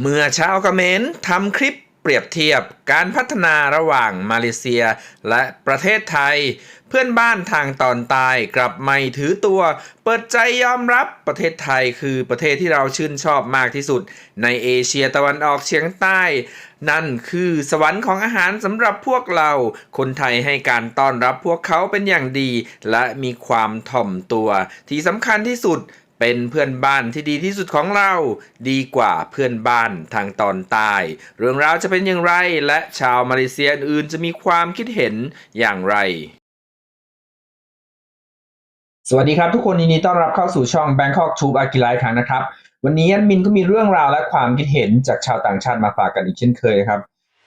เมื่อชาวเขมรทำคลิปเปรียบเทียบการพัฒนาระหว่างมาเลเซียและประเทศไทย เพื่อนบ้านทางตอนใต้กลับไม่ถือตัว เปิดใจยอมรับประเทศไทยคือประเทศที่เราชื่นชอบมากที่สุด ในเอเชียตะวันออกเฉียงใต้ นั่นคือสวรรค์ของอาหารสำหรับพวกเรา คนไทยให้การต้อนรับพวกเขาเป็นอย่างดี และมีความถ่อมตัวที่สำคัญที่สุด เป็นเพื่อนบ้านที่ดีที่สุดของเรา ดีกว่าเพื่อนบ้านทางตอนใต้ เรื่องราวจะเป็นอย่างไร และชาวมาเลเซียอื่นจะมีความคิดเห็นอย่างไร สวัสดีครับทุกคนยินดีต้อนรับเข้าสู่ช่อง Bangkok Tube อากิไลครั้งนะครับ วันนี้แอดมินก็มีเรื่องราวและความคิดเห็นจากชาวต่างชาติมาฝากกันอีกเช่นเคยนะครับ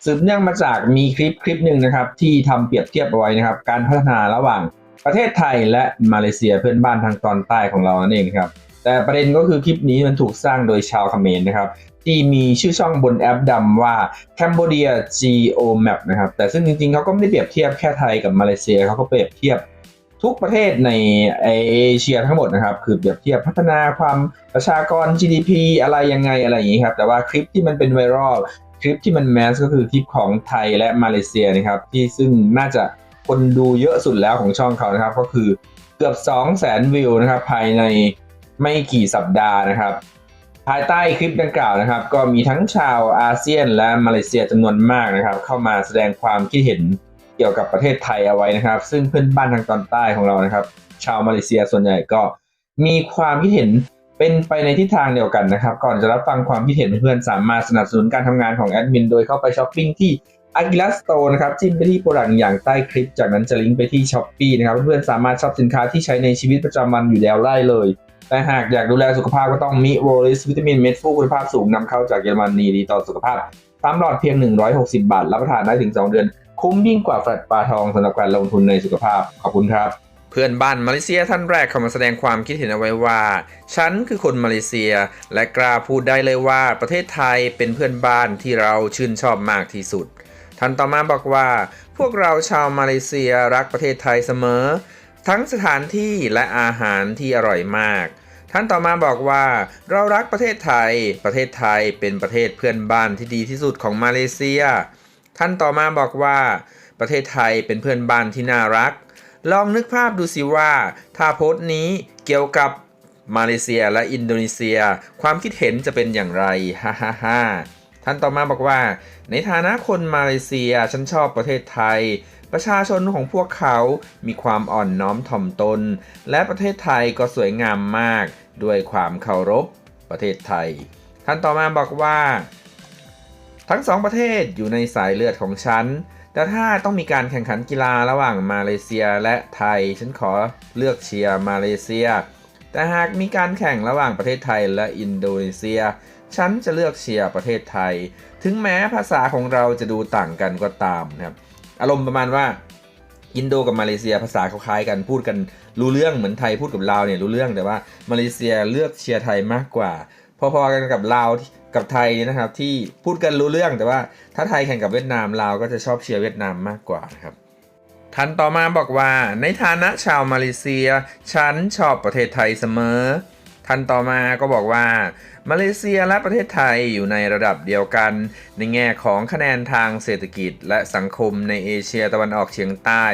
สืบเนื่องมาจากมีคลิปคลิปหนึ่งนะครับ ที่ทำเปรียบเทียบเอาไว้นะครับ การพัฒนาระหว่างประเทศไทยและมาเลเซียเพื่อนบ้านทางตอนใต้ของเรานั่นเองครับ แต่ประเด็นก็คือคลิปนี้มันถูกสร้างโดยชาวเขมรนะครับ ที่มีชื่อช่องบนแอปดำว่า Cambodia Geo Map นะครับ แต่ซึ่งจริงๆเขาก็ไม่ได้เปรียบเทียบแค่ไทยกับมาเลเซียเขาก็เปรียบเทียบทุกประเทศในเอเชียทั้งหมดนะครับ คือเปรียบเทียบพัฒนาความประชากร GDP อะไรยังไงอะไรอย่างนี้ครับ แต่ว่าคลิปที่มันเป็นไวรัลคลิปที่มันแมสก็คือคลิปของไทยและมาเลเซียนะครับ ที่ซึ่งน่าจะคนดูเยอะสุดแล้วของช่องเขานะครับ ก็คือเกือบ 2 0 0 0 0 0 วิวนะครับ ภายใน ไม่กี่สัปดาห์นะครับ ภายใต้คลิปดังกล่าวนะครับ ก็มีทั้งชาวอาเซียนและมาเลเซียจำนวนมากนะครับ เข้ามาแสดงความคิดเห็นเกี่ยวกับประเทศไทยเอาไว้นะครับ ซึ่งเพื่อนบ้านทางตอนใต้ของเรานะครับ ชาวมาเลเซียส่วนใหญ่ก็มีความคิดเห็นเป็นไปในทิศทางเดียวกันนะครับ ก่อนจะรับฟังความคิดเห็นเพื่อนสามารถสนับสนุนการทำงานของแอดมินโดยเข้าไปช้อปปิ้งที่อากิ a สโตร์นะครับ จิ้มไปที่โปรดักต์อย่างใต้คลิป จากนั้นจะลิงก์ไปที่ช้อปปีนะครับ เพื่อนสามารถช็อปสินค้าที่ใช้ในชีวิตประจำวันอยู่แล้วได้เลย แต่หากอยากดูแลสุขภาพก็ต้องมีโรลิสวิตามินเม็ดฟูคุณภาพสูงนำเข้าจากเยอรมนีดีต่อสุขภาพตามหลอดเพียง 160 บาท รับประทานได้ถึง 2 เดือน คุ้มยิ่งกว่าแฟลตปลาทองสำหรับการลงทุนในสุขภาพ ขอบคุณครับ เพื่อนบ้านมาเลเซียท่านแรกเข้ามาแสดงความคิดเห็นเอาไว้ว่า ฉันคือคนมาเลเซีย และกล้าพูดได้เลยว่าประเทศไทยเป็นเพื่อนบ้านที่เราชื่นชอบมากที่สุด ท่านต่อมาบอกว่า พวกเราชาวมาเลเซียรักประเทศไทยเสมอ ทั้งสถานที่และอาหารที่อร่อยมาก ท่านต่อมาบอกว่าเรารักประเทศไทย ประเทศไทยเป็นประเทศเพื่อนบ้านที่ดีที่สุดของมาเลเซีย ท่านต่อมาบอกว่า ประเทศไทยเป็นเพื่อนบ้านที่น่ารัก ลองนึกภาพดูสิว่า ถ้าโพสต์นี้เกี่ยวกับมาเลเซียและอินโดนีเซีย ความคิดเห็นจะเป็นอย่างไรฮ่าฮ่าฮ่าท่านต่อมาบอกว่า ในฐานะคนมาเลเซียฉันชอบประเทศไทย ประชาชนของพวกเขามีความอ่อนน้อมถ่อมตน และประเทศไทยก็สวยงามมาก ด้วยความเคารพประเทศไทย ท่านต่อมาบอกว่า ทั้งสองประเทศอยู่ในสายเลือดของฉัน แต่ถ้าต้องมีการแข่งขันกีฬาระหว่างมาเลเซียและไทย ฉันขอเลือกเชียร์มาเลเซีย แต่หากมีการแข่งระหว่างประเทศไทยและอินโดนีเซีย ฉันจะเลือกเชียร์ประเทศไทย ถึงแม้ภาษาของเราจะดูต่างกันก็ตามนะครับ อารมณ์ประมาณว่า อินโดกับมาเลเซียภาษาเขาคล้ายกันพูดกันรู้เรื่องเหมือนไทยพูดกับลาวเนี่ยรู้เรื่องแต่ว่ามาเลเซียเลือกเชียร์ไทยมากกว่า พอๆกันกับลาวกับไทยเนี่ยนะครับ ที่พูดกันรู้เรื่องแต่ว่าถ้าไทยแข่งกับเวียดนามลาวก็จะชอบเชียร์เวียดนามมากกว่านะครับท่านต่อมาบอกว่า ในฐานะชาวมาเลเซีย ฉันชอบประเทศไทยเสมอ ท่านต่อมาก็บอกว่า มาเลเซียและประเทศไทยอยู่ในระดับเดียวกัน ในแง่ของคะแนนทางเศรษฐกิจและสังคมในเอเชียตะวันออกเฉียงใต้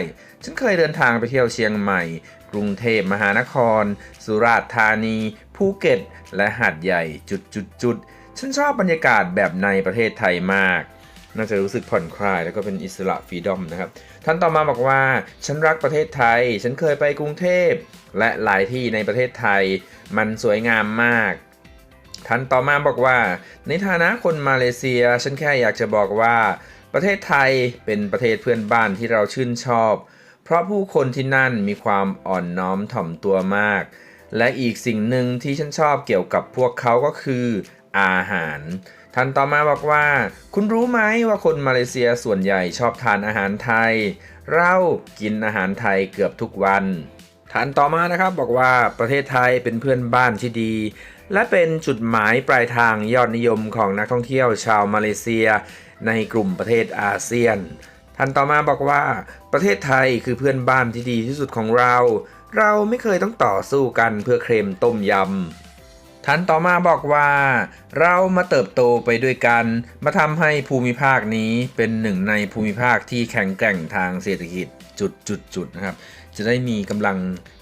ฉันเคยเดินทางไปเที่ยวเชียงใหม่ กรุงเทพมหานคร สุราษฎร์ธานี ภูเก็ต และหาดใหญ่จุดจุดจุดฉันชอบบรรยากาศแบบในประเทศไทยมาก น่าจะรู้สึกผ่อนคลายแล้วก็เป็นอิสระฟรีดอมนะครับ ท่านต่อมาบอกว่า ฉันรักประเทศไทย ฉันเคยไปกรุงเทพ และหลายที่ในประเทศไทย มันสวยงามมาก ท่านต่อมาบอกว่า ในฐานะคนมาเลเซีย ฉันแค่อยากจะบอกว่า ประเทศไทยเป็นประเทศเพื่อนบ้านที่เราชื่นชอบ เพราะผู้คนที่นั่นมีความอ่อนน้อมถ่อมตัวมาก และอีกสิ่งหนึ่งที่ฉันชอบเกี่ยวกับพวกเขาก็คืออาหาร ท่านต่อมาบอกว่า คุณรู้ไหมว่าคนมาเลเซียส่วนใหญ่ชอบทานอาหารไทย เรากินอาหารไทยเกือบทุกวัน ท่านต่อมานะครับบอกว่าประเทศไทยเป็นเพื่อนบ้านที่ดี และเป็นจุดหมายปลายทางยอดนิยมของนักท่องเที่ยวชาวมาเลเซีย ในกลุ่มประเทศอาเซียน ท่านต่อมาบอกว่า ประเทศไทยคือเพื่อนบ้านที่ดีที่สุดของเรา เราไม่เคยต้องต่อสู้กันเพื่อเครมต้มยำ ท่านต่อมาบอกว่า เรามาเติบโตไปด้วยกัน มาทำให้ภูมิภาคนี้เป็นหนึ่งในภูมิภาคที่แข็งแกร่งทางเศรษฐกิจจุดจุดจุดนะครับ จะได้มีกำลัง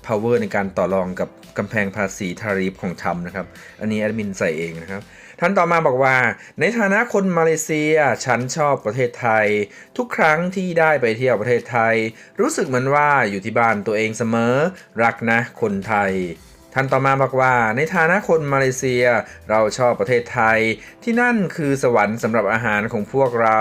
power ในการต่อรองกับกำแพงภาษีทาริฟของทรัมนะครับ อันนี้แอดมินใส่เองนะครับ ท่านต่อมาบอกว่า ในฐานะคนมาเลเซีย ฉันชอบประเทศไทย ทุกครั้งที่ได้ไปเที่ยวประเทศไทย รู้สึกเหมือนว่าอยู่ที่บ้านตัวเองเสมอ รักนะคนไทย ท่านต่อมาบอกว่า ในฐานะคนมาเลเซีย เราชอบประเทศไทย ที่นั่นคือสวรรค์สำหรับอาหารของพวกเรา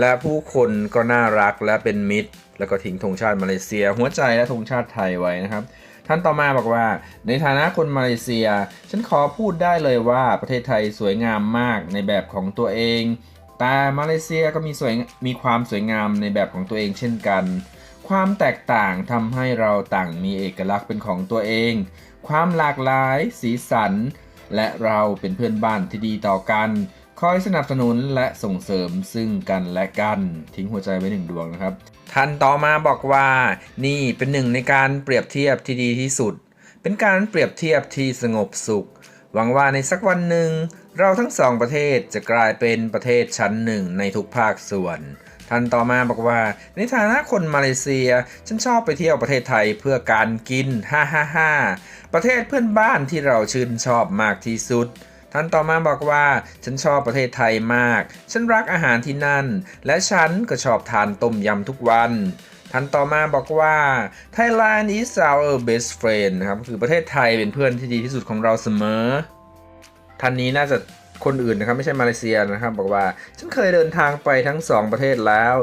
และผู้คนก็น่ารักและเป็นมิตร แล้วก็ทิ้งธงชาติมาเลเซีย หัวใจและธงชาติไทยไว้นะครับท่านต่อมาบอกว่า ในฐานะคนมาเลเซีย ฉันขอพูดได้เลยว่าประเทศไทยสวยงามมากในแบบของตัวเอง แต่มาเลเซียก็มีสวยมีความสวยงามในแบบของตัวเองเช่นกัน ความแตกต่างทำให้เราต่างมีเอกลักษณ์เป็นของตัวเอง ความหลากหลาย สีสัน และเราเป็นเพื่อนบ้านที่ดีต่อกัน คอยสนับสนุนและส่งเสริมซึ่งกันและกัน ทิ้งหัวใจไว้หนึ่งดวงนะครับ ท่านต่อมาบอกว่านี่เป็นหนึ่งในการเปรียบเทียบที่ดีที่สุด เป็นการเปรียบเทียบที่สงบสุข หวังว่าในสักวันหนึ่ง เราทั้งสองประเทศจะกลายเป็นประเทศชั้นหนึ่งในทุกภาคส่วน ท่านต่อมาบอกว่า ในฐานะคนมาเลเซีย ฉันชอบไปเที่ยวประเทศไทยเพื่อการกินฮ่าฮ่าฮ่าประเทศเพื่อนบ้านที่เราชื่นชอบมากที่สุด ท่านต่อมาบอกว่า ฉันชอบประเทศไทยมาก ฉันรักอาหารที่นั่น และฉันก็ชอบทานต้มยำทุกวันท่านต่อมาบอกว่า Thailand is our best friend นะครับคือประเทศไทยเป็นเพื่อนที่ดีที่สุดของเราเสมอ ท่านนี้น่าจะ คนอื่นนะครับไม่ใช่มาเลเซียนะครับ บอกว่าฉันเคยเดินทางไปทั้งสองประเทศแล้ว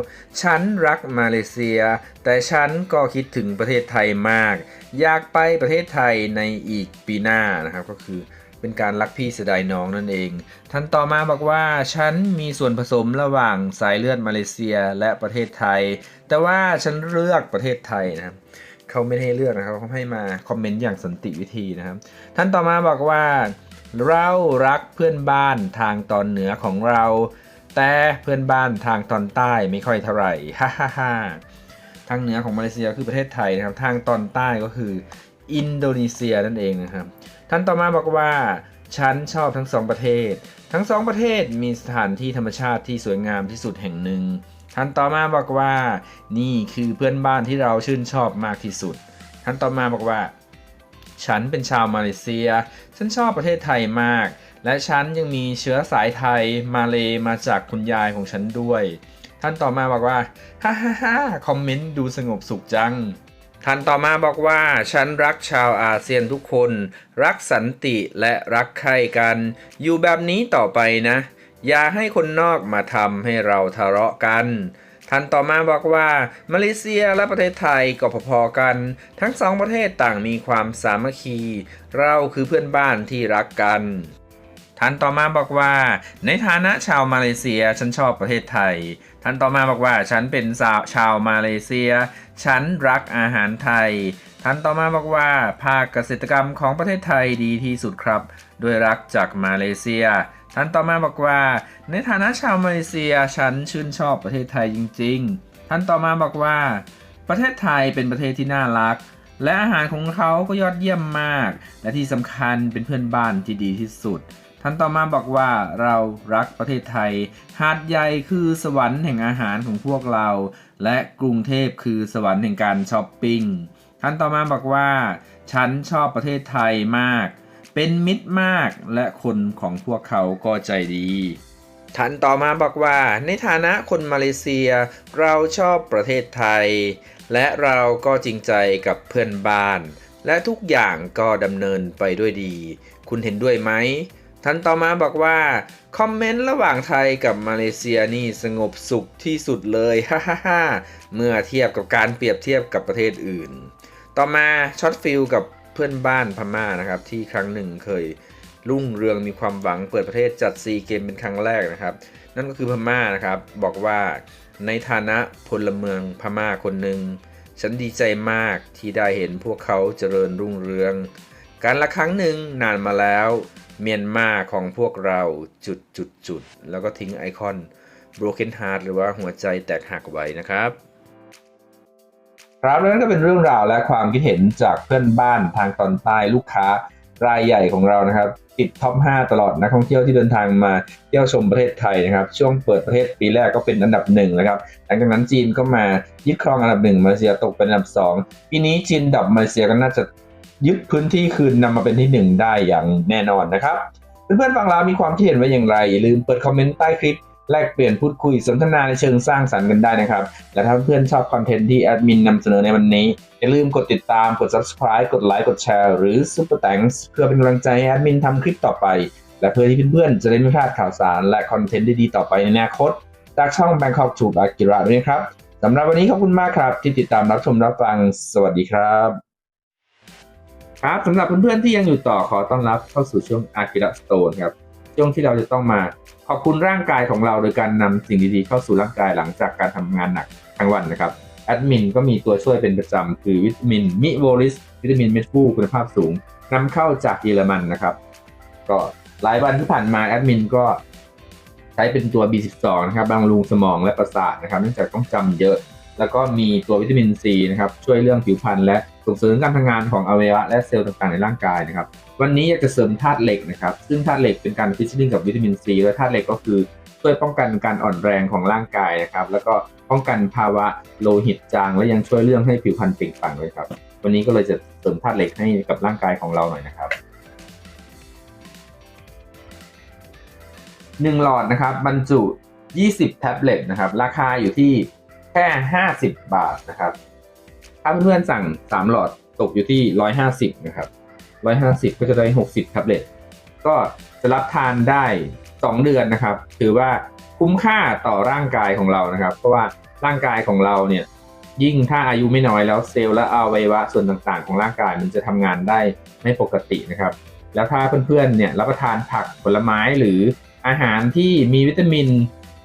ฉันรักมาเลเซีย แต่ฉันก็คิดถึงประเทศไทยมาก อยากไปประเทศไทยในอีกปีหน้านะครับก็คือเป็นการรักพี่เสียดายน้องนั่นเอง ท่านต่อมาบอกว่า ฉันมีส่วนผสมระหว่างสายเลือดมาเลเซียและประเทศไทย แต่ว่าฉันเลือกประเทศไทยนะครับเขาไม่ให้เลือกนะครับเขาให้มาคอมเมนต์อย่างสันติวิธีนะครับ ท่านต่อมาบอกว่า เรารักเพื่อนบ้านทางตอนเหนือของเรา แต่เพื่อนบ้านทางตอนใต้ไม่ค่อยเท่าไหร่ฮ่าฮ่าฮ่าทางเหนือของมาเลเซียคือประเทศไทยนะครับ ทางตอนใต้ก็คือ อินโดนีเซียนั่นเองนะครับ ท่านต่อมาบอกว่าฉันชอบทั้งสองประเทศ ทั้งสองประเทศมีสถานที่ธรรมชาติที่สวยงามที่สุดแห่งหนึ่ง ท่านต่อมาบอกว่า นี่คือเพื่อนบ้านที่เราชื่นชอบมากที่สุด ท่านต่อมาบอกว่า ฉันเป็นชาวมาเลเซีย ฉันชอบประเทศไทยมาก และฉันยังมีเชื้อสายไทยมาเลมาจากคุณยายของฉันด้วย ท่านต่อมาบอกว่า ฮ่าฮ่าฮ่าคอมเมนต์ดูสงบสุขจัง ท่านต่อมาบอกว่า ฉันรักชาวอาเซียนทุกคน รักสันติและรักใคร่กัน อยู่แบบนี้ต่อไปนะ อย่าให้คนนอกมาทำให้เราทะเลาะกัน ท่านต่อมาบอกว่ามาเลเซียและประเทศไทยก็พอๆกัน ทั้งสองประเทศต่างมีความสามัคคี เราคือเพื่อนบ้านที่รักกันท่านต่อมาบอกว่า ในฐานะชาวมาเลเซียฉันชอบประเทศไทย ท่านต่อมาบอกว่าฉันเป็นาชาวมาเลเซีย ฉันรักอาหารไทย ท่านต่อมาบอกว่า ภาคเกษตรกรรมของประเทศไทยดีที่สุดครับ ด้วยรักจากมาเลเซีย ท่านต่อมาบอกว่า ในฐานะชาวมาเลเซียฉันชื่นชอบประเทศไทยจริง ๆ ท่านต่อมาบอกว่า ประเทศไทยเป็นประเทศที่น่ารัก และอาหารของเขาก็ยอดเยี่ยมมาก และที่สำคัญเป็นเพื่อนบ้านที่ดีที่สุดท่านต่อมาบอกว่าเรารักประเทศไทย หาดใหญ่คือสวรรค์แห่งอาหารของพวกเรา และกรุงเทพคือสวรรค์แห่งการช้อปปิ้งท่านต่อมาบอกว่า ฉันชอบประเทศไทยมาก เป็นมิตรมากและคนของพวกเขาก็ใจดีท่านต่อมาบอกว่า ในฐานะคนมาเลเซีย เราชอบประเทศไทย และเราก็จริงใจกับเพื่อนบ้าน และทุกอย่างก็ดำเนินไปด้วยดี คุณเห็นด้วยไหม ท่านต่อมาบอกว่า คอมเมนต์ระหว่างไทยกับมาเลเซียนี่สงบสุขที่สุดเลยฮ่าฮ่าฮ่าเมื่อเทียบกับการเปรียบเทียบกับประเทศอื่น ต่อมาช็อตฟิลกับเพื่อนบ้านพม่านะครับ ที่ครั้งหนึ่งเคยรุ่งเรืองมีความหวังเปิดประเทศจัดซีเกมเป็นครั้งแรกนะครับ นั่นก็คือพม่านะครับ บอกว่าในฐานะพลเมืองพม่าคนหนึ่งฉันดีใจมากที่ได้เห็นพวกเขาเจริญรุ่งเรือง การละครั้งหนึ่งนานมาแล้ว เมียนมาของพวกเราจุดจุดจุดแล้วก็ทิ้งไอคอน broken heart หรือว่าหัวใจแตกหักไว้นะครับ ครับแล้วนั่นก็เป็นเรื่องราวและความคิดเห็นจากเพื่อนบ้านทางตอนใต้ลูกค้ารายใหญ่ของเรานะครับ ติดท็อป 5 ตลอดนักท่องเที่ยวที่เดินทางมาเที่ยวชมประเทศไทยนะครับ ช่วงเปิดประเทศปีแรกก็เป็นอันดับหนึ่งนะครับ หลังจากนั้นจีนก็มายึดครองอันดับหนึ่งมาเลเซียตกเป็นอันดับสองปีนี้จีนดับมาเลเซียก็น่าจะ ยึดพื้นที่คืนนำมาเป็นที่หนึ่งได้อย่างแน่นอนนะครับ เพื่อนๆฟังแล้วมีความคิดเห็นว่าอย่างไร อย่าลืมเปิดคอมเมนต์ใต้คลิปแลกเปลี่ยนพูดคุยสนทนาในเชิงสร้างสรรค์กันได้นะครับ และถ้าเพื่อนๆชอบคอนเทนต์ที่แอดมินนำเสนอในวันนี้ อย่าลืมกดติดตามกด subscribe กดไลค์กดแชร์หรือ super thanks เพื่อเป็นกำลังใจให้แอดมินทำคลิปต่อไป และเพื่อที่เพื่อนๆจะได้ไม่พลาดข่าวสาร และคอนเทนต์ดีๆต่อไปในอนาคต จากช่อง Bangkok t u b e Akira ด้วยนะครับสำหรับวันนี้ขอบคุณมากครับ ที่ติดตามรับชมรับฟัง สวัสดีครับ ครับสำหรับเพื่อนๆที่ยังอยู่ต่อขอต้อนรับเข้าสู่ช่วง Akira Stone ครับช่วงที่เราจะต้องมาขอบคุณร่างกายของเราโดยการนำสิ่งดีๆเข้าสู่ร่างกายหลังจากการทำงานหนักทั้งวันนะครับแอดมินก็มีตัวช่วยเป็นประจำคือวิตามินมิโวลิสวิตามินเม็ดฟูคุณภาพสูงนำเข้าจากเยอรมันนะครับ ก็หลายวันที่ผ่านมาแอดมินก็ใช้เป็นตัว B12 นะครับบำรุงสมองและประสาทนะครับเนื่องจากต้องจำเยอะ แล้วก็มีตัววิตามินซีนะครับช่วยเรื่องผิวพรรณและส่งเสริมการทำงานของอวัยวะและเซลล์ต่างๆในร่างกายนะครับวันนี้อยากจะเสริมธาตุเหล็กนะครับซึ่งธาตุเหล็กเป็นการฟิชชิ่งกับวิตามินซีและธาตุเหล็กก็คือช่วยป้องกันการอ่อนแรงของร่างกายนะครับแล้วก็ป้องกันภาวะโลหิตจาง และยังช่วยเรื่องให้ผิวพรรณเปล่งปลั่งด้วยครับวันนี้ก็เลยจะเสริมธาตุเหล็กให้กับร่างกายของเราหน่อยนะครับหนึ่งหลอดนะครับบรรจุ 20 แท็บเล็ตนะครับราคาอยู่ที่ แค่ 50 บาทนะครับ ถ้าเพื่อนๆสั่ง 3 หลอดตกอยู่ที่ 150 นะครับ 150 ก็จะได้ 60แท็บเล็ตก็จะรับทานได้ 2 เดือนนะครับ ถือว่าคุ้มค่าต่อร่างกายของเรานะครับ เพราะว่าร่างกายของเราเนี่ยยิ่งถ้าอายุไม่น้อยแล้วเซลล์และอวัยวะส่วนต่างๆ ของร่างกายมันจะทำงานได้ไม่ปกตินะครับ แล้วถ้าเพื่อนๆเนี่ยรับประทานผักผลไม้หรืออาหารที่มีวิตามิน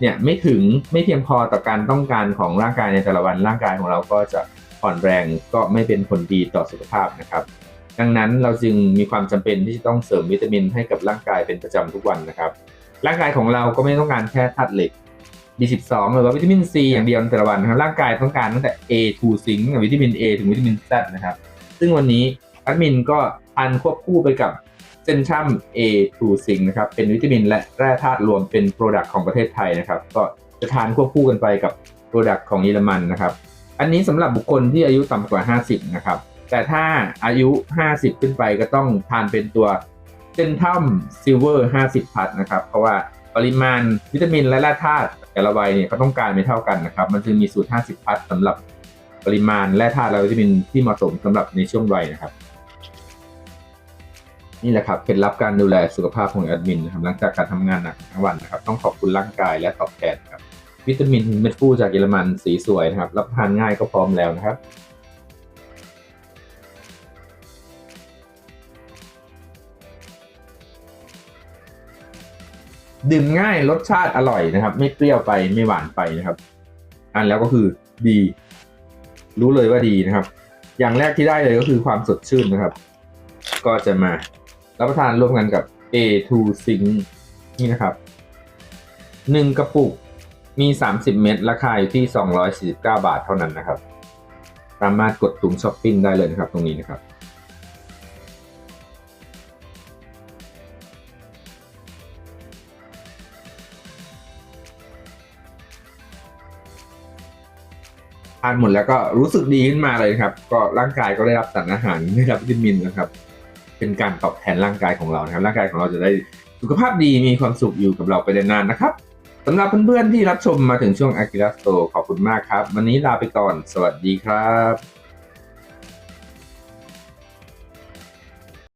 เนี่ยไม่ถึงไม่เพียงพอต่อการต้องการของร่างกายในแต่ละวันร่างกายของเราก็จะอ่อนแรงก็ไม่เป็นผลดีต่อสุขภาพนะครับ ดังนั้นเราจึงมีความจำเป็นที่จะต้องเสริมวิตามินให้กับร่างกายเป็นประจำทุกวันนะครับ ร่างกายของเราก็ไม่ต้องการแค่ธาตุเหล็ก B12 หรือว่าวิตามิน C อย่างเดียวในแต่ละวันนะครับร่างกายต้องการตั้งแต่ A to zinc วิตามิน A ถึงวิตามิน Z นะครับ ซึ่งวันนี้แอดมินก็ทานควบคู่ไปกับ เซนชัม A to zinc นะครับ เป็นวิตามินและแร่ธาตุรวมเป็นโปรดักต์ของประเทศไทยนะครับ ก็จะทานควบคู่กันไปกับโปรดักต์ของเยอรมันนะครับ อันนี้สำหรับบุคคลที่อายุต่ำกว่า 50 นะครับ แต่ถ้าอายุ 50 ขึ้นไปก็ต้องทานเป็นตัวเซนทัมซิลเวอร์ 50 พัทนะครับ เพราะว่าปริมาณวิตามินและแร่ธาตุแต่ละวัยเนี่ยก็ต้องการไม่เท่ากันนะครับ มันจึงมีสูตร 50 พัทสำหรับปริมาณแร่ธาตุและวิตามินที่เหมาะสมสำหรับในช่วงวัยนะครับ นี่แหละครับเคล็ดลับการดูแลสุขภาพของแอดมินนะครับหลังจากการทำงานหนักทั้งวันนะครับต้องขอบคุณร่างกายและตอบแทนครับวิตามินเม็ดฟูจากเยอรมันสีสวยนะครับ รับประทานง่ายก็พร้อมแล้วนะครับดื่มง่ายรสชาติอร่อยนะครับ ไม่เปรี้ยวไปไม่หวานไปนะครับอันแล้วก็คือดี รู้เลยว่าดีนะครับ อย่างแรกที่ได้เลยก็คือความสดชื่นนะครับ ก็จะมา รับประทานร่วมกันกับ A2 Zinc นี่นะครับหนึ่งกระปุกมี 30 เม็ดราคาอยู่ที่ 249 บาทเท่านั้นนะครับ สามารถกดถุงช้อปปิ้งได้เลยนะครับ ตรงนี้นะครับ ทานหมดแล้วก็รู้สึกดีขึ้นมาเลยครับ ก็ร่างกายก็ได้รับสารอาหารได้รับวิตามินนะครับ เป็นการตอบแทนร่างกายของเรานะครับร่างกายของเราจะได้สุขภาพดีมีความสุขอยู่กับเราไปนานๆนะครับสำหรับเพื่อนๆที่รับชมมาถึงช่วงอากิระโตขอบคุณมากครับ วันนี้ลาไปก่อน สวัสดีครับ